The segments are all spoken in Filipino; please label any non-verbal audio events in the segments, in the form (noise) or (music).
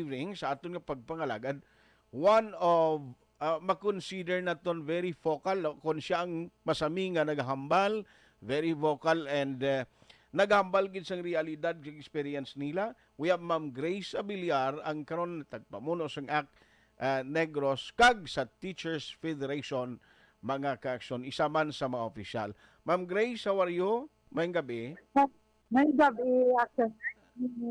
evening sa aton nga pagpangalagad one of uh, makonsider naton very vocal kung siya ang masami nga naghambal very vocal and uh, naghambal gid sang realidad kag experience nila we have Ma'am Grace Abiliar ang karon tagpamuno sang act uh, Negros kag sa Teachers Federation mga kaaksyon isa man sa mga opisyal Ma'am Grace how are you Mayang gabi May gabi, action.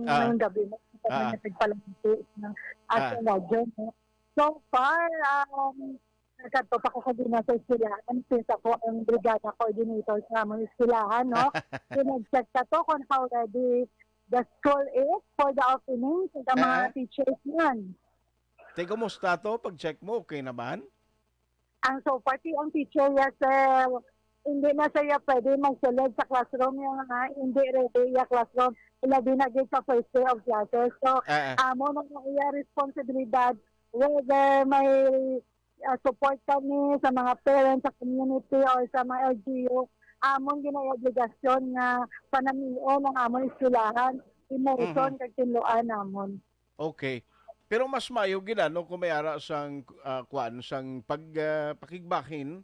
Ah. May gabi. Ah. May nagpalamiti ng action radyo. no? So far, um, nagkato pa ko na sa eskwelahan since ako ang brigada coordinator sa among eskwelahan, no? (laughs) so, nag-check ka to kung how ready the school is for the opening sa mga Ah. teachers niyan. Te, kumusta to? Pag-check mo, okay naman? ang so far ang teacher yes uh, hindi na siya pwede magsulod sa classroom yung nga hindi ready yung classroom ilabi na gid sa first day of classes so Ah, amo na nga iya responsibilidad whether may uh, support kami sa mga parents sa community or sa mga LGU amon ginay obligasyon nga panamion ang amon eskwelahan immersion kag tinluan namon okay. Pero mas mayo gid ano kung may ara sang ah, kwan sang pag ah, pakigbahin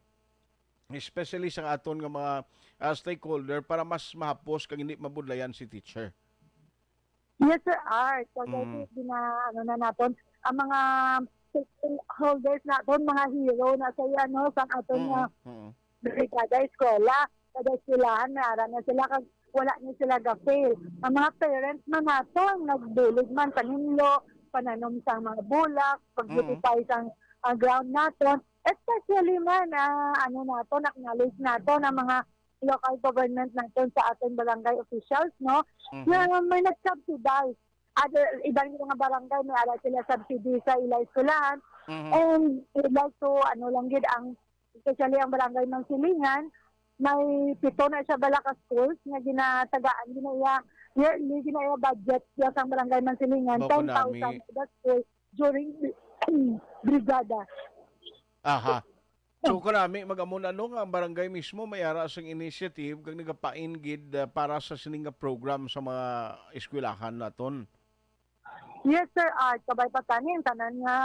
especially sa aton nga mga ah, stakeholder para mas mahapos kag hindi mabudlayan si teacher. Yes, sir, Art. So, Mm. na, ano na natin, ang mga stakeholders natin, mga hero na sa ano, sa nga Mm, mm. brigada eskwela, kada eskwelahan, nara na sila, kag wala na sila ga-fail. Ang mga parents man nato, nagbulig man, paninlo, pananom sa mga bulak, pag-beautify sa ang ground naton, especially man, ah, ano nato, acknowledge nato ng mga local government natin sa ating barangay officials, no? Mhm. na may nag-subsidize. Other, ibang mga barangay may ala sila subsidy sa ila eskwelahan. Mhm. And like to, ano lang gid ang, especially ang barangay ng Silingan, may pito na siya balaka schools nga ginatagaan, ginaya, yearly ginaya budget siya sa barangay ng Silingan, Bako 10,000 nami. to that school during (clears throat) brigada. Aha. So kanami magamon ano nga ang barangay mismo may ara sang initiative kag nagapain gid ah, para sa sining program sa mga eskwelahan naton. Yes, sir. Art, kabay patanin, tanan nga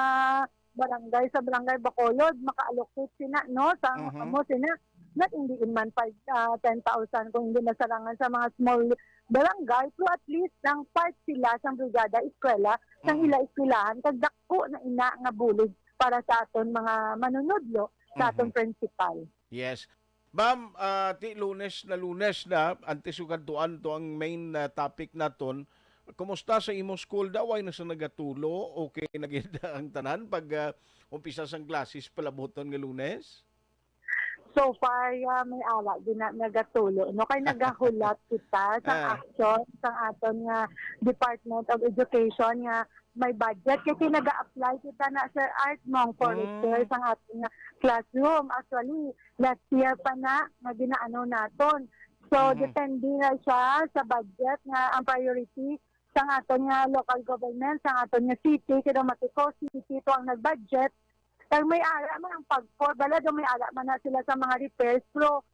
barangay sa barangay Bacolod, maka-allocate sina, no? Sa Mhm. mo sina, not hindi in man 5, ah, 10,000 kung hindi nasarangan sa mga small barangay, pero at least ang part sila sa brigada eskwela, sang Mhm. ila eskwelahan, kag dako na ina nga bulig para sa aton mga manunodlo, sa aton principal. Yes. Ma'am, ah, ti lunes na lunes na antisukantuan to ang main ah, topic naton. Kumusta sa imo school daw ay nasa nagatulo? Okay (laughs) na gid ang tanan pag ah, umpisa sang classes palaboton nga lunes? So far, ah, may ala din na nagatulo. No, kay nagahulat (laughs) kita sa action sa aton nga Department of Education nga may budget kasi naga-apply kita na Sir Art mong for Mm. ang ating classroom. Actually, last year pa na nga ginaano naton. So, Mhm. depende na siya sa budget nga ang priority sa aton nga local government, sa aton nga city, kaya Matiko City to ang nag-budget kag may ara man ang pag-for, bala daw may ara man na sila sa mga repairs, pero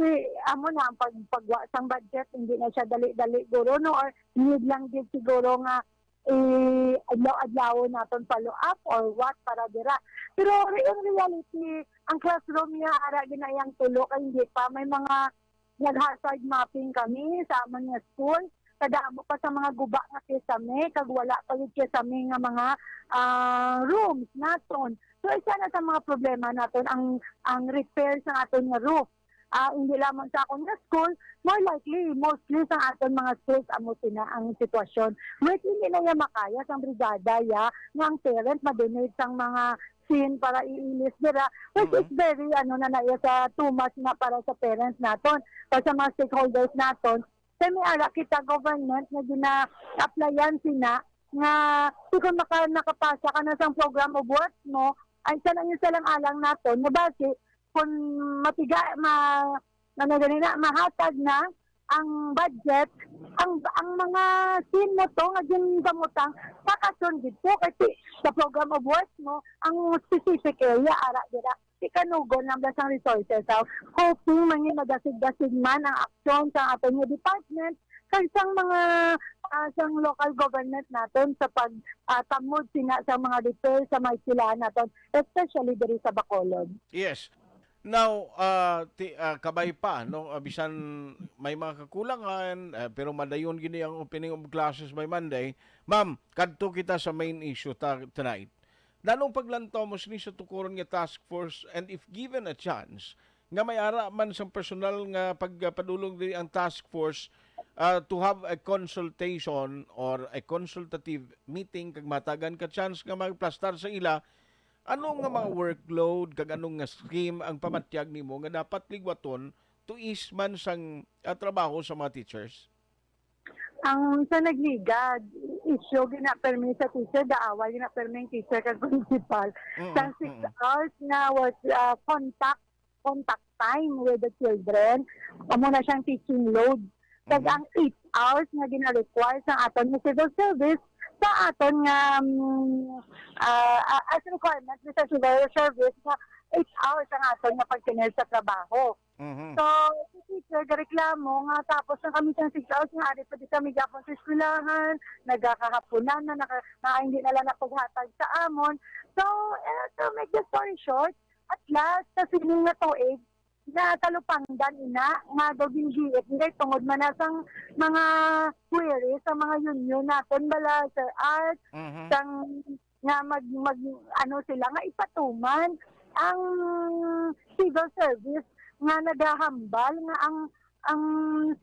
si amo na ang pag pagwa sang budget hindi na siya dali-dali guro no or need lang din siguro nga eh, adlaw-adlaw naton follow up or what para dira. Pero in reality, ang classroom niya ara ginayang tulo kay hindi pa may mga nag-hazard mapping kami sa among school kadamo pa sa mga guba nga kisame kag wala pa yung kisame nga mga ah, rooms naton So isa na sa mga problema natin ang ang repair sa aton nga roof. Ah, hindi lamang sa akong nga school, more likely, mostly sa aton mga schools amo sina ang sitwasyon. Wait, hindi na niya makaya sa brigada ya nga ang parent ma-donate sang mga scene para iilis dira which is very ano na naiya sa too much na para sa parents naton o sa mga stakeholders naton sa may ara kita government nga gina-applyan sina nga kung naka, nakapasa ka na sa program of work mo ay sa lang yung salang alang naton nga base kung matiga ma ano ganina mahatag na ang budget ang ang mga sin mo to nga gin gamutang pakason dito kasi sa program of work mo ang specific area ara dira di kanugon lang sang resources so hoping man yung nagasig-gasig man ang aksyon sa aton nga department kay sang mga ah, sang local government natin sa pag ah, tamod sina sa mga repair sa mga silahan natin, especially diri sa Bacolod. Yes. Now, uh, ti, ah, kabay pa, no? Ah, bisan may mga kakulangan, ah, pero madayon gini ang opening of classes by Monday. Ma'am, kadto kita sa main issue ta- tonight. Nanong paglantaw mo sini sa tukuron nga task force and if given a chance, nga may ara man sa personal nga pagpadulong diri ang task force uh, to have a consultation or a consultative meeting kag matagan ka chance nga magplastar sa ila ano nga mga workload kag anong nga scheme ang pamatyag nimo nga dapat ligwaton to ease man sang ah, trabaho sa mga teachers? Ang sa nagligad, issue gina-permi sa teacher, daaway gina-permi yung teacher kag principal. Mm, Sa six hours na was ah, contact contact time with the children, amo na siyang teaching load. Kag Mhm. ang 8 hours nga gina-require sa aton civil service sa aton nga um, ah, as requirement sa civil service nga 8 hours ang aton nga pagtinel sa trabaho. Mhm. So, si teacher, reklamo nga tapos na kami sa 6 hours nga ari di kami gapon sa eskwelahan, nagkakahapunan na, naka, na hindi na lang napaghatag sa amon. So, eh, to make the story short, at last, sa sining na tuig, na talupangdan ina nga daw gingiit ngay tungod man sang mga query sa mga union naton bala sa art Mhm. sang nga mag, mag ano sila nga ipatuman ang civil service nga nagahambal nga ang ang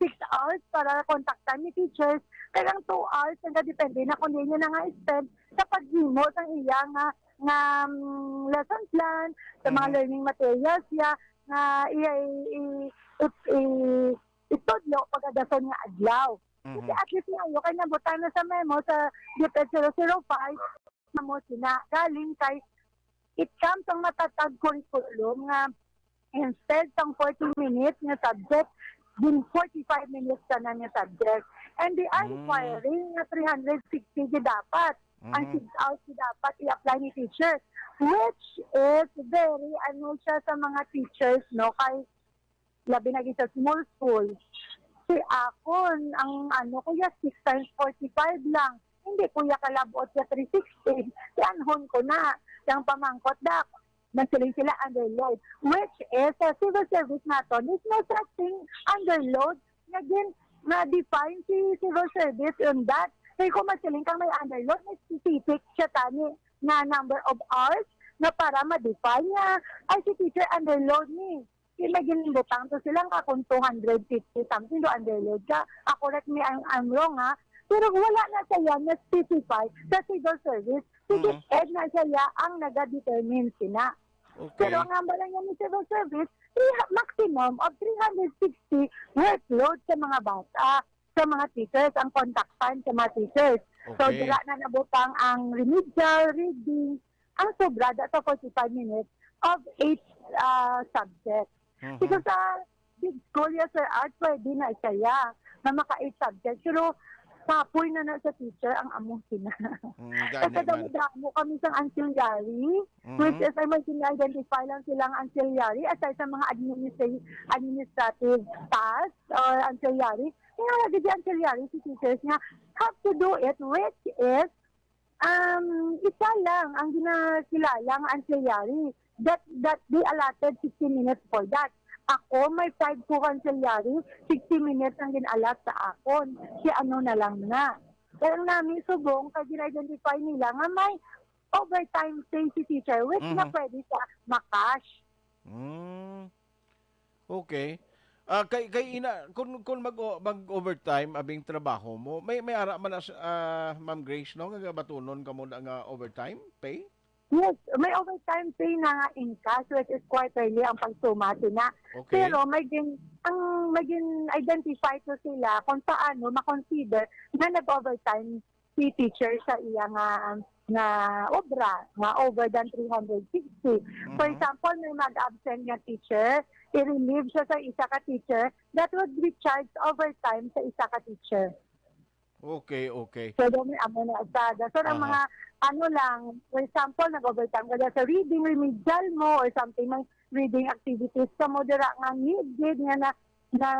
6 hours para kontaktan ni teachers kaya ang 2 hours nga depende na kung niya na nga spend sa paghimo sa iya nga nga mm, lesson plan sa mga Mhm. learning materials ya nga iya i- i- i- i- itudlo pagkadason nga adlaw kasi Mhm. at least ngayon, kaya nabutan na sa memo sa DepEd 005, na mo sina, galing kay it comes ang matatag curriculum nga instead ng 40 minutes nga subject, din 45 minutes ka na nga subject. And they are Mm. requiring nga 360 di dapat. Ang Mhm. 6 hours di dapat i-apply ni teacher. Which is very, ano siya sa mga teachers, no? Kay, labi na sa small school si Akon, ang ano kuya, 6 times 45 lang. Hindi kuya kalabot sa 360. Si Anhon ko na. Yung pamangkot dak. Nagsiling sila underload. Which is, sa civil service natin, there's no such thing underload. Naging, na-define si civil service on that. Kaya kung masiling kang may underload, may specific siya tani na number of hours na para ma-define niya. Ay, si teacher underload ni sila ginibutang to silang ka kung 250 something do underload ka. Ah, correct me, I'm, I'm wrong ha. Pero wala na siya na specify sa civil service. Sige, Mhm. ed na siya ang nag-determine sina. Okay. Pero ang hamba lang niya ni civil service, three- maximum of 360 workload sa mga bata, sa mga teachers, ang contact time sa mga teachers. So, Okay. dira na nabutang ang remedial, reading, ang sobra sa 45 minutes of 8 uh, subjects. Mhm. Kasi sa big school ya sir art, pwede na siya na maka-8 subjects. Pero papoy na na sa teacher ang among sina. Mm, Kasi gani man. damo kami sa ancillary, which Mhm. is ay may identify lang silang ancillary aside sa mga administrative, administrative tasks or ancillary. Kaya lagi di ancillary si teachers nga have to do it which is um, isa lang ang ginakilalang ancillary that that they allotted 60 minutes for that. Ako, may 5 ko ancillary, 60 minutes ang ginalat sa akon. Si ano na lang na. Ang namin subong, kaya gina-identify nila nga may overtime pay si teacher, which na Mhm. pwede siya makash. Mm. Okay. Ah kay kay ina kung kung mag mag overtime abing trabaho mo may may ara man ah, Ma'am Grace no nga batunon kamo na nga overtime pay? Yes, may overtime pay na nga in cash, which is quarterly ang pagsumati na. Okay. Pero may gin, ang maging identify ko sila kung paano makonsider na nag-overtime si teacher sa iya nga nga obra, nga over than 360. For Mhm. example, may mag-absent nga teacher, i-relieve siya sa isa ka teacher, that would be charged overtime sa isa ka teacher. Okay, okay. So, doon may amo na asada. So, ang Aha. mga, ano lang, for example, nag-overtime ka sa reading remedial mo or something, may reading activities ka mo, dira nga needed nga na, na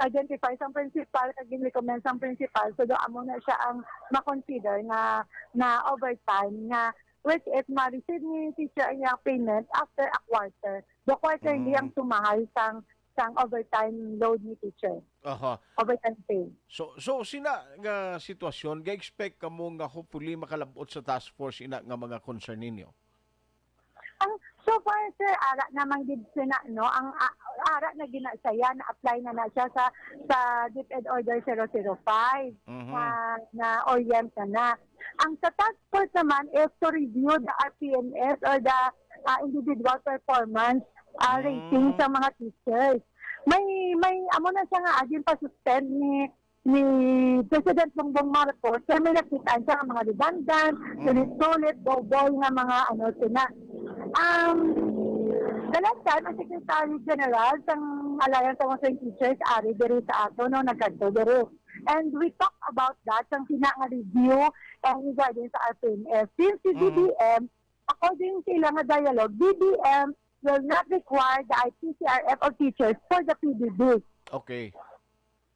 identify sa principal kag recommend sa principal so do amo na siya ang ma-consider na na overtime nga which is ma-receive ni teacher ang iyang payment after a quarter. The quarterly Mm. ang sumahal sang sang overtime load ni teacher. Aha. Overtime pay. So so sina nga sitwasyon ga expect kamo nga hopefully makalabot sa task force ina nga mga concern ninyo. Ang so far sir ara namang gid sina no ang a- ara na ginasaya na apply na na siya sa sa DepEd Order 005 Mhm. na na orient na na. Ang sa task force naman is to review the RPMS or the uh, individual performance uh, Mm. rating sa mga teachers. May may amo na siya nga agin pa suspend ni ni President Bongbong Marcos kaya may nakitaan siya nga mga redundant, Mm. sulit-sulit, boboy nga mga ano sina. Um, the last time, ang Secretary General ng Alliance of Concerned Teachers, Ari, diri sa ato, no, nagkanto diri. And we talk about that, ang sina nga review and regarding sa RPMS. Since si Mhm. DBM, according sila nga dialogue, DBM will not require the ITCRF of teachers for the PBB. Okay.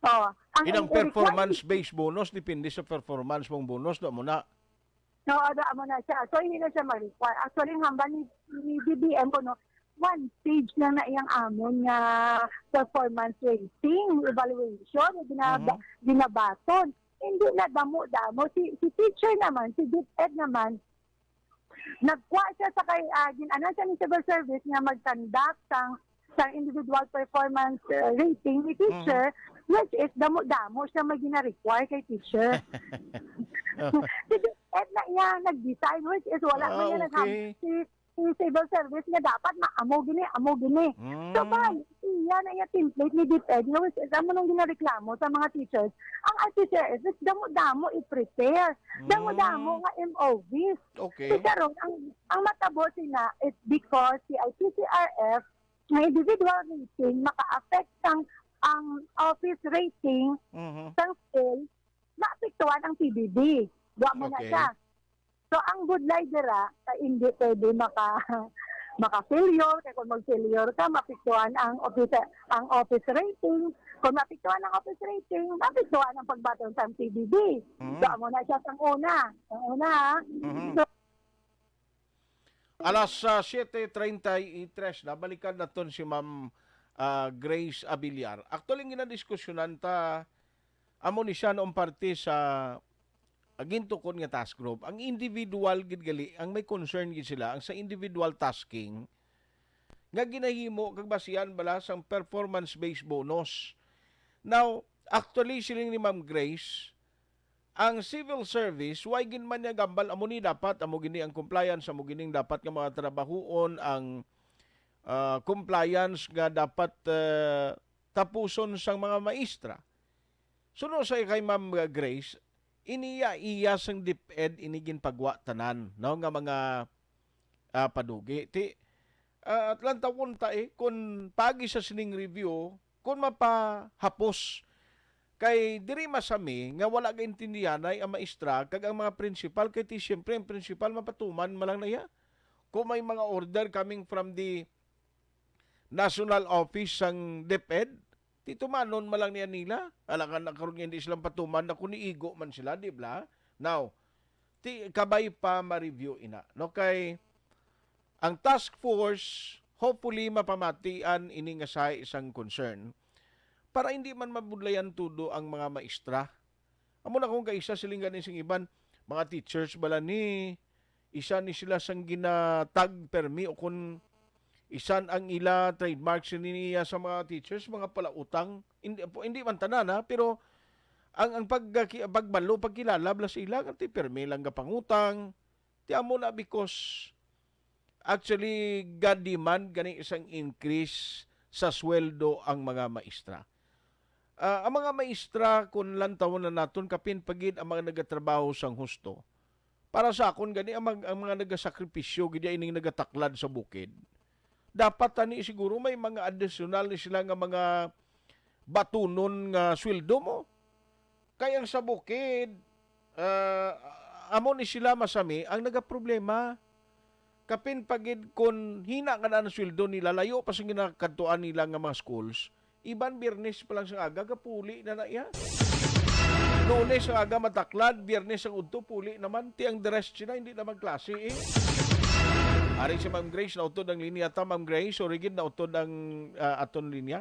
Oh, ang Inang performance-based bonus depende sa performance mong bonus do mo na. No, ada mo na siya. So, hindi na siya ma-require. Actually, ang hamba ni, ni BBM ko, no, one stage lang na iyang amon nga performance rating, evaluation, na ginaba, Mhm. ginabaton. Hindi na damo-damo. Si, si teacher naman, si DepEd naman, nagkuha siya sa kay, uh, ginanan siya ni civil service nga mag-conduct sang sa individual performance uh, rating ni teacher, which is damo-damo siya may gina-require kay teacher. (laughs) Ed na iya nag-design which is wala Ah, man niya nagham okay. si, si civil service nga dapat maamo gini, amo gini. Mm. So ba, iya na iya template ni DepEd is amo nung ginareklamo sa mga teachers. Ang RTCRS is damo-damo i-prepare. Damo-damo Mm. nga MOVs. Okay. Si karon ang ang matabo sina is because si ITCRF nga individual rating maka-affect ang ang office rating Mhm. ng scale, maapektuhan ang PBB. Duwa mo na Okay. siya. So, ang good lidera, sa hindi pwede maka (laughs) maka-failure, kaya kung mag-failure ka, mapektuhan ang office, ang office rating. Kung mapektuhan ang office rating, mapektuhan ang pagbaton sa PBB. Mhm. Duwa mo na siya sa una. Ang una? Mhm. So, Alas uh, 7.33 na, balikan na ton si Ma'am ah, Grace Abiliar. Actually, ginadiskusyonan ta, amo ni siya noong parte sa aginto kon nga task group. Ang individual gid gali, ang may concern gid sila, ang sa individual tasking, nga ginahimo kag basihan bala sang performance-based bonus. Now, actually siling ni Ma'am Grace, ang civil service why gin man niya gambal amo ni dapat amo gini ang compliance amo gining dapat nga mga trabahoon ang ah, compliance nga dapat ah, tapuson sang mga maestra suno sa kay Ma'am Grace iniya iya sang DepEd inigin pagwa tanan no nga mga ah, padugi. Ti uh, at lang tawon ta eh kun pagi sa sining review kun mapahapos. Kay diri masami nga wala ka intindihan ay ang maestra kag ang mga principal kay ti syempre ang principal mapatuman malang na iya. Kung may mga order coming from the national office sang DepEd ti tumanon malang niya nila alangan na karon hindi sila patuman. Na kung iigo man sila di ba? Now ti kabay pa ma-review ina. No kay ang task force hopefully mapamatian ini nga sa isang concern. Para hindi man mabudlayan tudo ang mga maestra. Amo na kung kaisa siling ganin sing iban mga teachers bala ni isa ni sila sang ginatag permi o kun isan ang ila trademarks niya sa mga teachers mga palautang hindi hindi man tanan ha pero ang ang pag pagbalo pagkilala bala sa ila ti permi lang ga pangutang ti amo na because actually God demand gani isang increase sa sweldo ang mga maestra. Ah, ang mga maestra kung lantawon na naton kapin pagid ang mga nagatrabaho sang husto. Para sa akon gani ang, mag- ang mga nagasakripisyo gid ining nagataklad sa bukid. Dapat tani siguro may mga additional ni sila nga mga batunon nga sweldo mo. Kaya ang sa bukid ah, amo ni sila masami ang nagaproblema kapin pagid kon hina nga ang sweldo nila layo pa sa ginakadtuan nila nga mga schools Iban Biyernes pa lang sa aga, kapuli na na iya. Lunes ang aga mataklad, Biyernes ang udto, puli naman. Ti ang rest sila, hindi naman klase eh. Ari si Ma'am Grace, nautod ang linya ta, Ma'am Grace. O rigid, nautod ang ah, aton linya.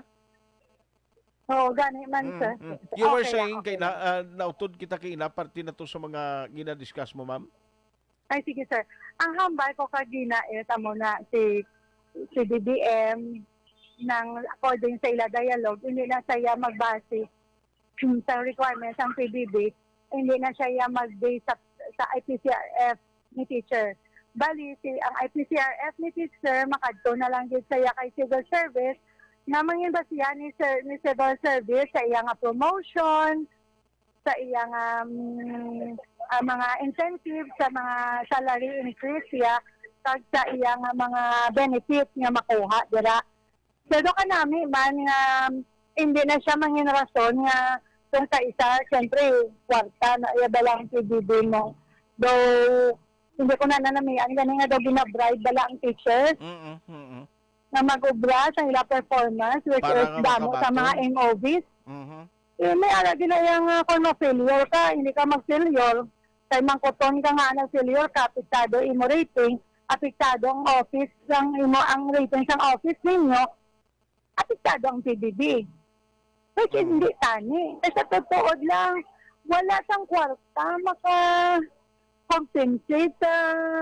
Oo, gani man, sir. Mm, mm. You were Okay lang, saying, okay kay na, ah, nautod kita kay ina, parte na to sa mga ginadiscuss mo, ma'am? Ay, sige, sir. Ang hambal ko kagina is, amo na, si, si DBM, ng according sa ila dialogue, hindi na siya magbase sa requirements ng PBB, hindi na siya mag-base sa, sa IPCRF ni teacher. Bali, si, ang IPCRF ni teacher, makadto na lang din siya kay civil service, na mangin ba siya ni, sir, ni civil service sa iyang nga promotion, sa iyang um, ah, mga incentive, sa mga salary increase siya, kag sa iyang nga mga benefits nga makuha, dira. Pero ka namin man nga um, hindi na siya mangin rason nga kung sa isa, siyempre, kwarta na iya ba lang PBB mo. Though, hindi ko na nanamian, gani nga daw binabride bala ang teachers Mm-mm, mm-mm. na mag-ubra sa ila performance, which Para is nga damo sa mga. MOVs. Mhm. Eh, may ara din na yung uh, kung ma-failure ka, hindi ka mag-failure, kay mangkuton ka nga ng failure ka, apektado imo rating, apektado ang office, ang imo ang rating sa office ninyo, apektado ang PBB. Which is hindi tani. Eh, sa totoo lang, wala sang kwarta maka compensate sa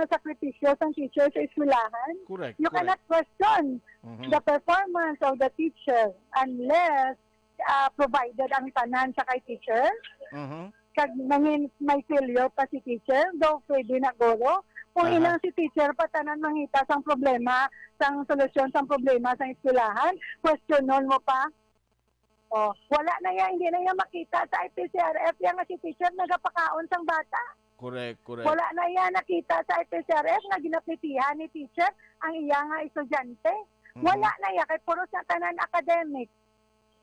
sakripisyo ng teacher sa eskwelahan. Correct, You correct. cannot question Mhm. the performance of the teacher unless uh, provided ang tanan sa kay teacher Mhm. kag nangin may failure pa si teacher do pwede na guro kung Aha. ilang si teacher pa tanan mangita sang problema sang solusyon sang problema sa eskwelahan questionon mo pa Oh, wala na yan, hindi na yan makita sa IPCRF yan nga si teacher nagapakaon sang bata. Correct, correct. Wala na yan nakita sa IPCRF nga ginapitihan ni teacher ang iya nga estudyante. Mhm. Wala na yan, kay puro sa tanan academic.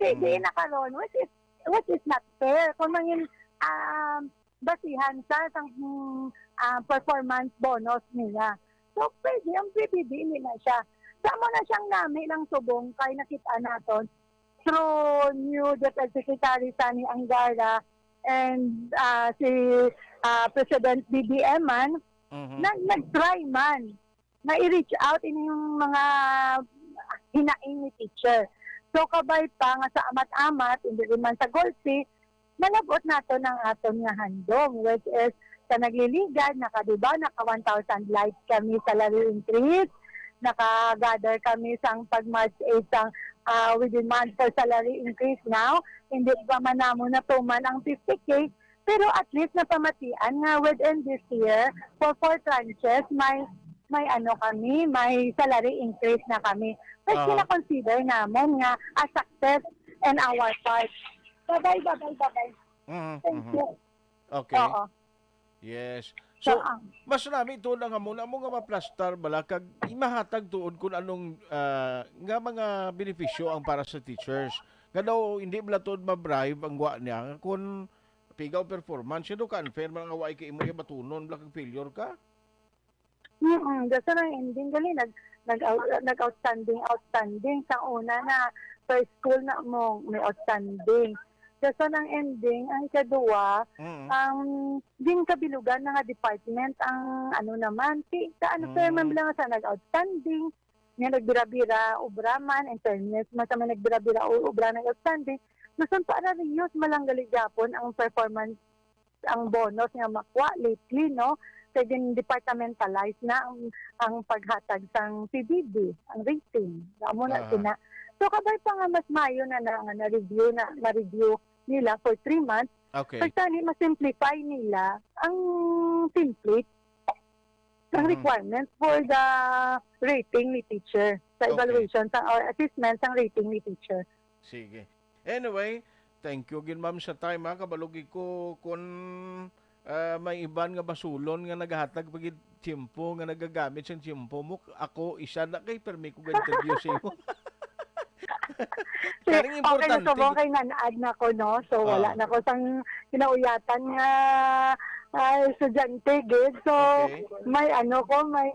Sige Mhm. na karon, which is, which is not fair. Kung mangin um, basihan sa sang mm, ah, performance bonus nila. So, pwede, ang PBB, na siya. Sama na siyang nami ng subong kay nakita naton through new Deputy Secretary Sani Angara and ah, si ah, President BBM man, Mhm. na, nag-try man na i-reach out in yung mga hinaing ni teacher. So kabay pa nga sa amat-amat, hindi rin man sa Golfi, malabot nato ng aton nga handong, which is sa nagliligad, naka, diba, naka 1,000 likes kami sa salary increase, naka-gather kami sang pag-March 8 sang uh, we demand for salary increase now, hindi pa man namo na tuman ang 50K, pero at least napamatian nga within this year, for four tranches, may may ano kami, may salary increase na kami. Which Aha. kina-consider namon nga a success in our part. Bye-bye, bye-bye, bye-bye. Mhm, Thank mhm. you. Okay. Oo. Yes. So, So, ang mas nami to nga muna mo nga maplastar bala kag imahatag tuon kung anong ah, nga mga benepisyo ang para sa teachers. Nga daw hindi bala tuod ma-bribe ang wa niya kung pigaw performance yun ka unfair nga wa kay imo yung matunon bala kag failure ka. Mm-mm. Gusto ng ending gali nag nag nag outstanding outstanding sa una na sa school na mo may outstanding. Gusto ng ending ang ikadua Mhm. ang din kabilugan na nga department ang ano naman si sa ano Mm. mm. man lang sa nag outstanding nga nagbira-bira ubraman in fairness man sa nagbira-bira ubra ng outstanding gusto para reuse malanggali gapon ang performance ang bonus nga makwa lately no kaya din departmentalize na ang, ang paghatag sang PBB, ang rating. Amo na Aha. sina. So kabay pa nga mas mayo na na, nga na-review na na-review nila for three months. Okay. Pag tani ma-simplify nila ang template ng Mhm. requirements for the rating ni teacher sa Okay. evaluation sa or assessment ng rating ni teacher. Sige. Anyway, thank you gin ma'am sa time ha kabalugi ko kun ah, may iban nga basulon nga naghatag pagid tiempo nga nagagamit sa tiempo mo ako isa na kay permi ko interview sa imo. Karing (laughs) okay importante. na subong kay nanaad na ko no so wala Ah. na ko sang kinauyatan nga ah, estudyante gid. So Okay. may ano ko, may,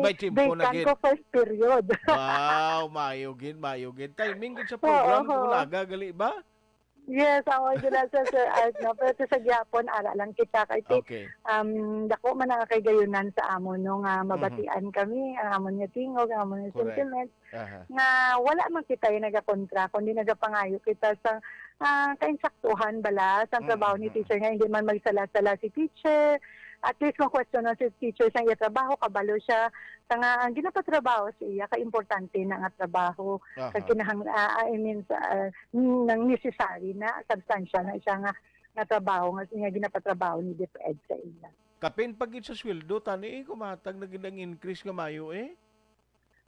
May timpo na gid. ko first period. (laughs) Wow, mayugin, mayugin. Timing gid sa program Oo. kung laga gali ba? yes, ako sila sa Sir Art, no? Pero sa gyapon ara lang kita kay ti- Okay. um dako man na kay gayunan sa amon no nga mabatian kami ang amon nga tingog ang amon nga. Correct. sentiment Aha. nga wala man kita yung nagakontra kundi nagapangayo kita sa ah, kainsaktuhan bala sa trabaho ni Mm. teacher nga hindi man magsala-sala si teacher at least kung question si teacher sa iya trabaho kabalo siya sa nga ang ginapatrabaho sa iya ka importante na nga trabaho Aha. sa kinahang ah, I mean sa ah, nang necessary na substantial na siya nga nga trabaho nga nga ginapatrabaho ni DepEd sa iya Kapin pagit sa sweldo tani eh, kumatag na gid ang increase nga mayo eh.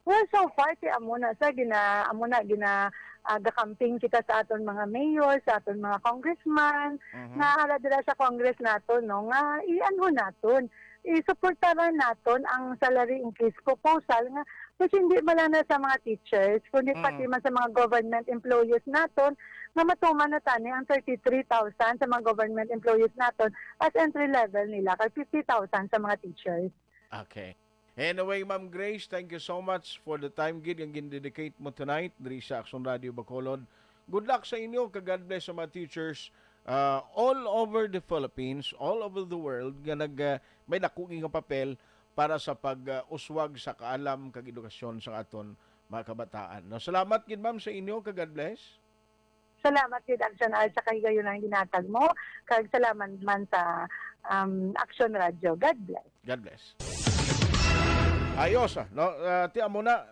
Well, so far, si Amuna sa gina, Amuna, gina, uh, camping kita sa aton mga mayor, sa aton mga congressman, Mhm. nga ala dira sa congress naton, no, nga ianho naton, isuportaran naton ang salary increase proposal nga kasi hindi man na sa mga teachers, kundi Mm. pati man sa mga government employees naton, nga matuman na tani ang 33,000 sa mga government employees naton as entry level nila, kay 50,000 sa mga teachers. Okay. Anyway, Ma'am Grace, thank you so much for the time gid yung gindedicate mo tonight diri sa Action Radio Bacolod. Good luck sa inyo, ka God bless sa mga teachers uh, all over the Philippines, all over the world nga nag uh, may nakuging nga papel para sa pag-uswag sa kaalam kag edukasyon sa aton mga kabataan. No, salamat gid ma'am sa inyo, ka God bless. Salamat gid Action Art sa kay gayon ang ginatag mo. Kag salamat man sa um, Action Radio. God bless. God bless. Ayos ah, no? Uh, tiyan mo na,